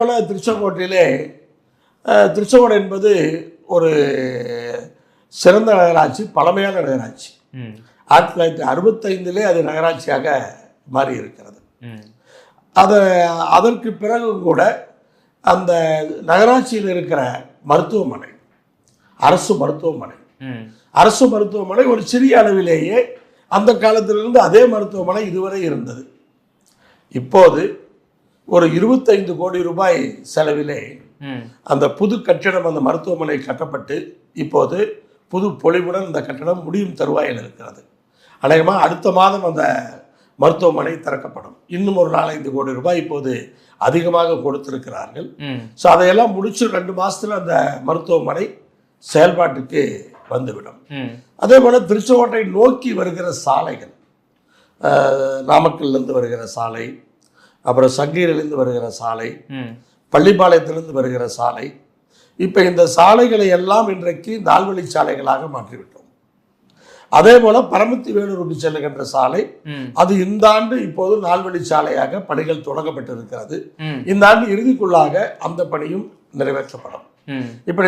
போல திருச்செங்கோட்டிலே அஹ், திருச்செங்கோடு என்பது ஒரு சிறந்த நகராட்சி பழமையான நகராட்சி. ஆயிரத்தி தொள்ளாயிரத்தி அறுபத்தைந்திலே அது நகராட்சியாக மாறி இருக்கிறது அதை அதற்கு பிறகும் கூட அந்த நகராட்சியில் இருக்கிற மருத்துவமனை அரசு மருத்துவமனை அரசு மருத்துவமனை ஒரு சிறிய அளவிலேயே அந்த காலத்திலிருந்து அதே மருத்துவமனை இதுவரை இருந்தது. இப்போது ஒரு இருபத்தைந்து கோடி ரூபாய் செலவிலே அந்த புது கட்டிடம் அந்த மருத்துவமனை கட்டப்பட்டு இப்போது புது பொலிவுடன் அந்த கட்டடம் முடியும் தருவாயில் இருக்கிறது. அநேகமாக அடுத்த மாதம் அந்த மருத்துவமனை திறக்கப்படும். இன்னும் ஒரு நாலஞ்சு கோடி ரூபாய் இப்போது அதிகமாக கொடுத்திருக்கிறார்கள். ஸோ அதையெல்லாம் முடிச்சு ரெண்டு மாசத்துல அந்த மருத்துவமனை செயல்பாட்டுக்கு வந்துவிடும். அதே போல் திருச்செங்கோட்டை நோக்கி வருகிற சாலைகள் நாமக்கல்லேருந்து வருகிற சாலை அப்புறம் சங்கீரிலிருந்து வருகிற சாலை பள்ளிப்பாளையத்திலிருந்து வருகிற சாலை. இப்போ இந்த சாலைகளை எல்லாம் இன்றைக்கு நால்வழி சாலைகளாக மாற்றிவிட்டோம். அதே போல பரமத்தி வேலூருக்கு செல்லுகின்ற சாலை அது இந்த ஆண்டு இப்போது நால்வழி சாலையாக பணிகள் தொடங்கப்பட்டிருக்கிறது. இந்த ஆண்டு இறுதிக்குள்ளாக அந்த பணியும் நிறைவேற்றப்படும். இப்படி